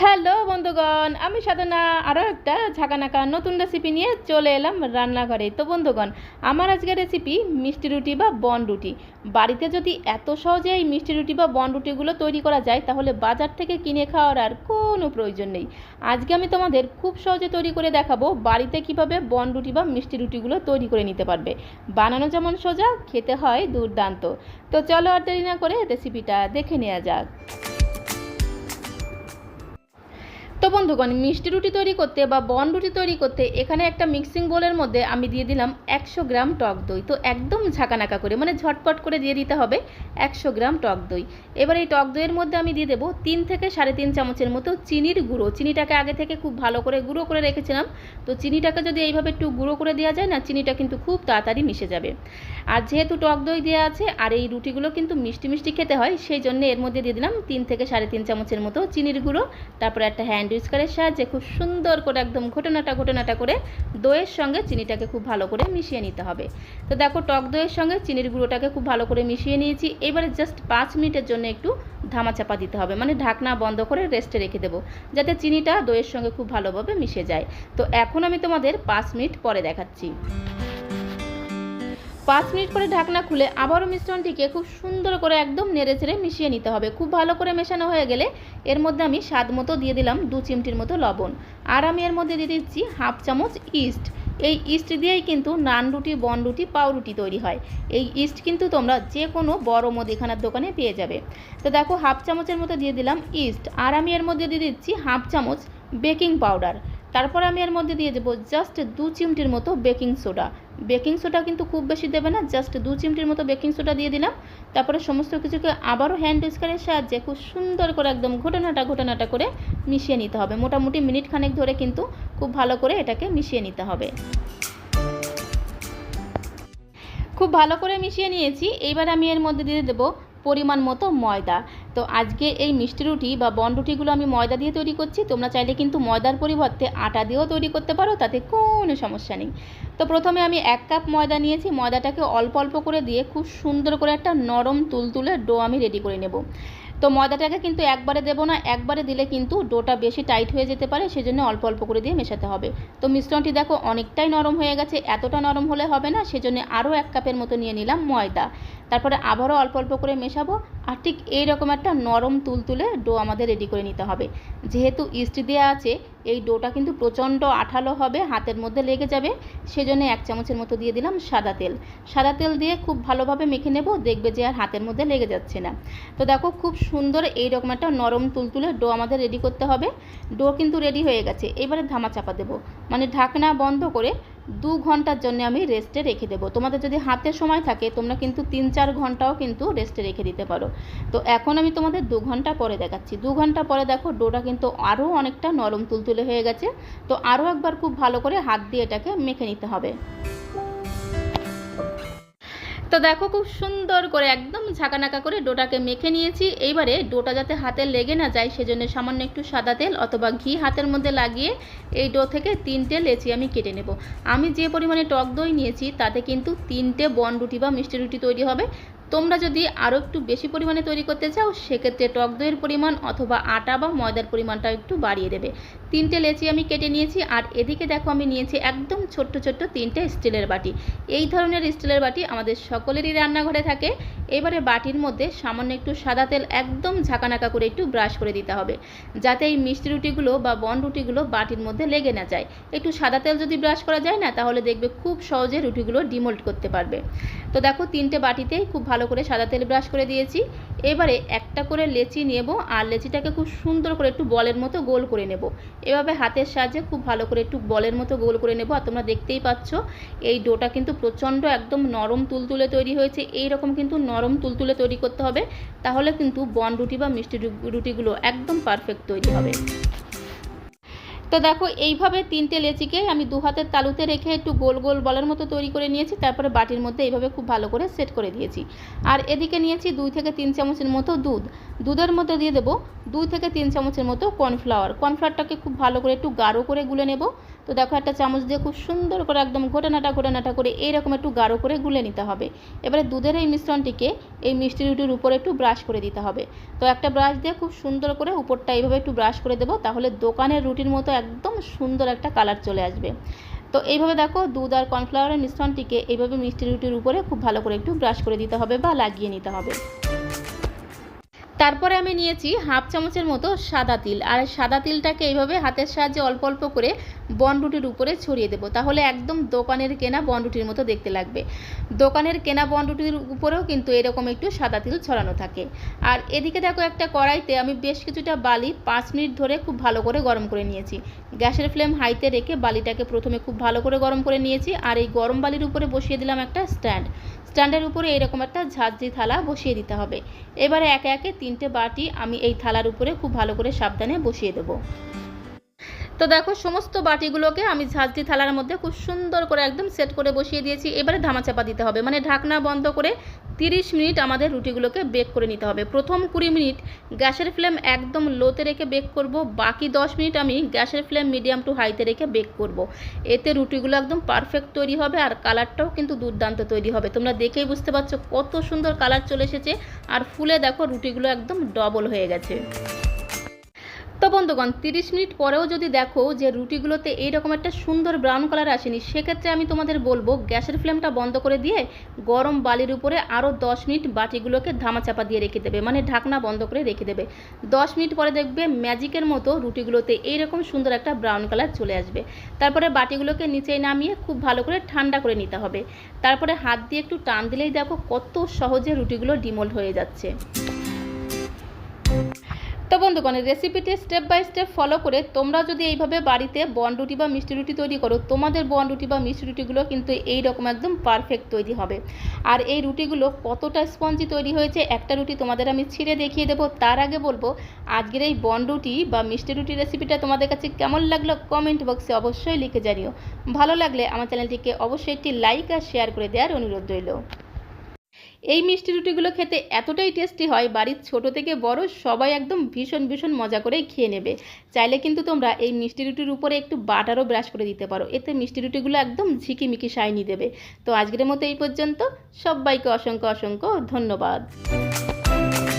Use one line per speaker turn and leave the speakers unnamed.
Hello বন্ধুগণ, আমি সাধনা, আরও একটা ঝাঁকানাকা নতুন রেসিপি নিয়ে চলে এলাম রান্নাঘরে। তো বন্ধুগণ, আমার আজকের রেসিপি মিষ্টি রুটি বা বন রুটি। বাড়িতে যদি এত সহজে এই মিষ্টি রুটি বা বন রুটিগুলো তৈরি করা যায়, তাহলে বাজার থেকে কিনে খাওয়ার আর কোনো প্রয়োজন নেই। আজকে আমি তোমাদের খুব সহজে তৈরি করে দেখাবো বাড়িতে কীভাবে বন রুটি বা মিষ্টি রুটিগুলো তৈরি করে নিতে পারবে। বানানো যেমন সোজা, খেতে হয় দুর্দান্ত। তো চলো আর দেরি না করে রেসিপিটা দেখে নেওয়া যাক। বন্ধুগণ, মিষ্টি রুটি তৈরি করতে বা বন রুটি তৈরি করতে এখানে একটা মিক্সিং বোলের মধ্যে আমি দিয়ে দিলাম একশো গ্রাম টক দই। তো একদম ঝাঁকানাকা করে মানে ঝটপট করে দিয়ে দিতে হবে একশো গ্রাম টক দই। এবার এই টক দইয়ের মধ্যে আমি দিয়ে দেবো তিন থেকে সাড়ে তিন চামচের মতো চিনির গুঁড়ো। চিনিটাকে আগে থেকে খুব ভালো করে গুঁড়ো করে রেখেছিলাম। তো চিনিটাকে যদি এইভাবে একটু গুঁড়ো করে দেওয়া যায় না, চিনিটা কিন্তু খুব তাড়াতাড়ি মিশে যাবে। আর যেহেতু টক দই দেওয়া আছে আর এই রুটিগুলো কিন্তু মিষ্টি মিষ্টি খেতে হয়, সেই জন্য এর মধ্যে দিয়ে দিলাম তিন থেকে সাড়ে তিন চামচের মতো চিনির গুঁড়ো। তারপরে একটা হ্যান্ড উইস্কারের সাহায্যে খুব সুন্দর করে একদম ঘটনাটা ঘটনাটা করে দইয়ের সঙ্গে চিনিটাকে খুব ভালো করে মিশিয়ে নিতে হবে। তো দেখো টক দইয়ের সঙ্গে চিনির গুঁড়োটাকে খুব ভালো করে মিশিয়ে নিয়েছি। এবারে জাস্ট পাঁচ মিনিটের জন্য একটু ধামাচাপা দিতে হবে। মানে ঢাকনা বন্ধ করে রেস্টে রেখে দেবো, যাতে চিনিটা দইয়ের সঙ্গে খুব ভালোভাবে মিশে যায়। তো এখন আমি তোমাদের পাঁচ মিনিট পরে দেখাচ্ছি। পাঁচ মিনিট পরে ঢাকনা খুলে আবারও মিশ্রণটিকে খুব সুন্দর করে একদম নেড়ে চেড়ে মিশিয়ে নিতে হবে। খুব ভালো করে মেশানো হয়ে গেলে এর মধ্যে আমি স্বাদ মতো দিয়ে দিলাম দু চিমটির মতো লবণ। আর আমি এর মধ্যে দিয়ে দিচ্ছি হাফ চামচ ইস্ট। এই ইস্ট দিয়েই কিন্তু নান রুটি, বন রুটি, পাউরুটি তৈরি হয়। এই ইস্ট কিন্তু তোমরা যে কোনো বড় মুদিখানার দোকানে পেয়ে যাবে। তো দেখো হাফ চামচের মতো দিয়ে দিলাম ইস্ট। আর আমি এর মধ্যে দিয়ে দিচ্ছি হাফ চামচ বেকিং পাউডার। তারপর আমি এর মধ্যে দিয়ে দেবো জাস্ট দু চিমটির মতো বেকিং সোডা বেকিং সোডা কিন্তু খুব বেশি দেবে না জাস্ট দু চিমটির মতো বেকিং সোডা দিয়ে দিলাম। তারপরে সমস্ত কিছুকে আবারও হ্যান্ড উইস্কারের সাহায্যে খুব সুন্দর করে একদম ঘটনাটা ঘটনাটা করে মিশিয়ে নিতে হবে। মোটামুটি মিনিট খানেক ধরে কিন্তু খুব ভালো করে এটাকে মিশিয়ে নিতে হবে। খুব ভালো করে মিশিয়ে নিয়েছি। এইবার আমি এর মধ্যে দিয়ে দেবো পরিমাণ মতো ময়দা। তো আজকে এই মিষ্টি রুটি বা বন রুটিগুলো আমি ময়দা দিয়ে তৈরি করছি। তোমরা চাইলে কিন্তু ময়দার পরিবর্তে আটা দিয়েও তৈরি করতে পারো, তাতে কোনো সমস্যা নেই। তো প্রথমে আমি এক কাপ ময়দা নিয়েছি, ময়দাটাকে অল্প অল্প করে দিয়ে খুব সুন্দর করে একটা নরম তুলতুলে ডো আমি রেডি করে নেব। তো ময়দাটাকে কিন্তু একবারে দেবো না, একবারে দিলে কিন্তু ডোটা বেশি টাইট হয়ে যেতে পারে, সেজন্য অল্প অল্প করে দিয়ে মেশাতে হবে। তো মিশ্রণটি দেখো অনেকটাই নরম হয়ে গেছে, এতটা নরম হলে হবে না, সেজন্য আরও এক কাপের মতো নিয়ে নিলাম ময়দা। তারপরে আবারও অল্প অল্প করে মেশাবো, আর ঠিক এইরকম একটা নরম তুলতুলে ডো আমাদের রেডি করে নিতে হবে। যেহেতু ইস্ট দেওয়া আছে এই ডোটা কিন্তু প্রচণ্ড আঠালো হবে, হাতের মধ্যে লেগে যাবে। সেজন্য এক চামচের মতো দিয়ে দিলাম সাদা তেল। সাদা তেল দিয়ে খুব ভালোভাবে মেখে নেব, দেখবে যে আর হাতের মধ্যে লেগে যাচ্ছে না। তো দেখো খুব সুন্দর এইরকম একটা নরম তুলতুলে ডো আমাদের রেডি করতে হবে। ডো কিন্তু রেডি হয়ে গেছে। এবারে ধামা চাপা দেবো। মানে ঢাকনা বন্ধ করে দু ঘণ্টার জন্য আমি রেস্টে রেখে দেবো। তোমাদের যদি হাতে সময় থাকে, তোমরা কিন্তু তিন চার ঘন্টাও কিন্তু রেস্টে রেখে দিতে পারো। তো এখন আমি তোমাদের দু ঘণ্টা পরে দেখাচ্ছি। দু ঘণ্টা পরে দেখো, ডোটা কিন্তু আরও অনেকটা নরম তুলতুলে হয়ে গেছে। তো আরও একবার খুব ভালো করে হাত দিয়ে এটাকে মেখে নিতে হবে। তো দেখো খুব সুন্দর করে একদম ঝাঁকানাকা করে ডোটাকে মেখে নিয়েছি। এইবারে ডোটা যাতে হাতে লেগে না যায়, সেজন্য সামান্য একটু সাদা তেল অথবা ঘি হাতের মধ্যে লাগিয়ে এই ডো থেকে তিনটে লেচি আমি কেটে নেব। আমি যে পরিমাণে টক দই নিয়েছি, তাতে কিন্তু তিনটে বন রুটি বা মিষ্টি রুটি তৈরি হবে। তোমরা যদি আরও একটু বেশি পরিমাণে তৈরি করতে চাও, সেক্ষেত্রে টক দইয়ের পরিমাণ অথবা আটা বা ময়দার পরিমাণটাও একটু বাড়িয়ে দেবে। তিনটে লেচি আমি কেটে নিয়েছি, আর এদিকে দেখো আমি নিয়েছি একদম ছোট্ট ছোট্ট তিনটে স্টিলের বাটি। এই ধরনের স্টিলের বাটি আমাদের সকলেরই রান্নাঘরে থাকে। এবারে বাটির মধ্যে সামান্য একটু সাদা তেল একদম ঝাঁকানাকা করে একটু ব্রাশ করে দিতে হবে, যাতে এই মিষ্টি রুটিগুলো বা বন রুটিগুলো বাটির মধ্যে লেগে না যায়। একটু সাদা তেল যদি ব্রাশ করা যায় না, তাহলে দেখবে খুব সহজে রুটিগুলো ডিমোল্ট করতে পারবে। তো দেখো তিনটে বাটিতেই খুব ভালো করে সাদা তেল ব্রাশ করে দিয়েছি। এবারে একটা করে লেচি নেব আর লেচিটাকে খুব সুন্দর করে একটু বলের মতো গোল করে নেব। এভাবে হাতের সাহায্যে খুব ভালো করে একটু বলের মতো গোল করে নেব আর তোমরা দেখতেই পাচ্ছ, এই ডোটা কিন্তু প্রচণ্ড একদম নরম তুলতুলে তৈরি হয়েছে। এই রকম কিন্তু নরম তুলতুলে তৈরি করতে হবে, তাহলে কিন্তু বন রুটি বা মিষ্টি রুটিগুলো একদম পারফেক্ট তৈরি হবে। তো দেখো, এইভাবে তিনটে লেচিকে আমি দু হাতের তালুতে রেখে একটু গোল গোল বলের মতো তৈরি করে নিয়েছি, তারপরে বাটির মধ্যে এইভাবে খুব ভালো করে সেট করে দিয়েছি। আর এদিকে নিয়েছি দুই থেকে তিন চামচের মতো দুধ। দুধের মধ্যে দিয়ে দেবো দুই থেকে তিন চামচের মতো কর্নফ্লাওয়ার। কর্নফ্লাওয়ারটাকে খুব ভালো করে একটু গাঢ় করে গুলে নেব। তো দেখো একটা চামচ দিয়ে খুব সুন্দর করে একদম ঘোটানাটা ঘোটানাটা করে এইরকম একটু গাঢ় করে গুলে নিতে হবে। এবারে দুধের এই মিশ্রণটিকে এই মিষ্টি রুটির উপরে একটু ব্রাশ করে দিতে হবে। তো একটা ব্রাশ দিয়ে খুব সুন্দর করে উপরটা এইভাবে একটু ব্রাশ করে দেবো, তাহলে দোকানের রুটির মতো একদম সুন্দর একটা কালার চলে আসবে। তো এইভাবে দেখো দুধ আর কর্নফ্লাওয়ারের মিশ্রণটিকে এইভাবে মিষ্টি রুটির উপরে খুব ভালো করে একটু ব্রাশ করে দিতে হবে বা লাগিয়ে নিতে হবে। তারপরে আমি নিয়েছি হাফ চামচের মতো সাদা তিল। আর সাদা তিলটাকে এইভাবে হাতের সাহায্যে অল্প অল্প করে বনরুটির উপরে ছড়িয়ে দেবো। তাহলে একদম দোকানের কেনা বনরুটির মতো দেখতে লাগবে। দোকানের কেনা বনরুটির উপরেও কিন্তু এরকম একটু সাদা তিল ছড়ানো থাকে। আর এদিকে দেখো একটা কড়াইতে আমি বেশ কিছুটা বালি পাঁচ মিনিট ধরে খুব ভালো করে গরম করে নিয়েছি। গ্যাসের ফ্লেম হাইতে রেখে বালিটাকে প্রথমে খুব ভালো করে গরম করে নিয়েছি আর এই গরম বালির উপরে বসিয়ে দিলাম একটা স্ট্যান্ড। স্ট্যান্ডের উপরে এরকম একটা ঝাঁঝরি থালা বসিয়ে দিতে হবে। এবারে একে একে তিনটে বাটি আমি এই থালার উপরে খুব ভালো করে সাবধানে বসিয়ে দেবো। তো দেখো, সমস্ত বাটিগুলোকে আমি ঝাঁঝরি থালার মধ্যে খুব সুন্দর করে একদম সেট করে বসিয়ে দিয়েছি। এবারে ধামাচাপা দিতে হবে। মানে ঢাকনা বন্ধ করে তিরিশ মিনিট আমাদের রুটিগুলোকে বেক করে নিতে হবে। প্রথম কুড়ি মিনিট গ্যাসের ফ্লেম একদম লোতে রেখে বেক করব। বাকি দশ মিনিট আমি গ্যাসের ফ্লেম মিডিয়াম টু হাইতে রেখে বেক করব। এতে রুটিগুলো একদম পারফেক্ট তৈরি হবে আর কালারটাও কিন্তু দুর্দান্ত তৈরি হবে। তোমরা দেখেই বুঝতে পারছ কত সুন্দর কালার চলে এসেছে। আর ফুলে দেখো রুটিগুলো একদম ডবল হয়ে গেছে। তো বন্ধুগণ, তিরিশ মিনিট পরেও যদি দেখো যে রুটিগুলোতে এইরকম একটা সুন্দর ব্রাউন কালার আসেনি, সেক্ষেত্রে আমি তোমাদের বলব গ্যাসের ফ্লেমটা বন্ধ করে দিয়ে গরম বালির উপরে আরও দশ মিনিট বাটিগুলোকে ধামাচাপা দিয়ে রেখে দেবে মানে ঢাকনা বন্ধ করে রেখে দেবে। দশ মিনিট পরে দেখবে ম্যাজিকের মতো রুটিগুলোতে এইরকম সুন্দর একটা ব্রাউন কালার চলে আসবে। তারপরে বাটিগুলোকে নিচে নামিয়ে খুব ভালো করে ঠান্ডা করে নিতে হবে। তারপরে হাত দিয়ে একটু টান দিলেই দেখো কত সহজে রুটিগুলো ডিমোল্ড হয়ে যাচ্ছে। তো বন্ধুগণ রেসিপিটি স্টেপ বাই স্টেপ ফলো করে তোমরা যদি এইভাবে বাড়িতে বন রুটি বা মিষ্টি রুটি তৈরি করো, তোমাদের বন রুটি বা মিষ্টি রুটিগুলো কিন্তু এই রকম একদম পারফেক্ট তৈরি হবে। আর এই রুটিগুলো কতটা স্পঞ্জি তৈরি হয়েছে, একটা রুটি তোমাদের আমি ছিঁড়ে দেখিয়ে দেবো। তার আগে বলব, আজকের এই বন রুটি বা মিষ্টি রুটি রেসিপিটা তোমাদের কাছে কেমন লাগল কমেন্ট বক্সে অবশ্যই লিখে জানিও। ভালো লাগলে আমার চ্যানেলটিকে অবশ্যই একটি লাইক আর শেয়ার করে দেওয়ার অনুরোধ রইল। এই মিষ্টি রুটিগুলো খেতে এতটাই টেস্টি হয়, বাড়ির ছোট থেকে বড় সবাই একদম ভীষণ ভীষণ মজা করেই খেয়ে নেবে। চাইলে কিন্তু তোমরা এই মিষ্টি রুটির উপরে একটু বাটারও ব্রাশ করে দিতে পারো। এতে মিষ্টি রুটিগুলো একদম ঝিকিমিকি সাইনি দেবে। তো আজকের মতো এই পর্যন্ত। সবাইকে অসংখ্য অসংখ্য ধন্যবাদ।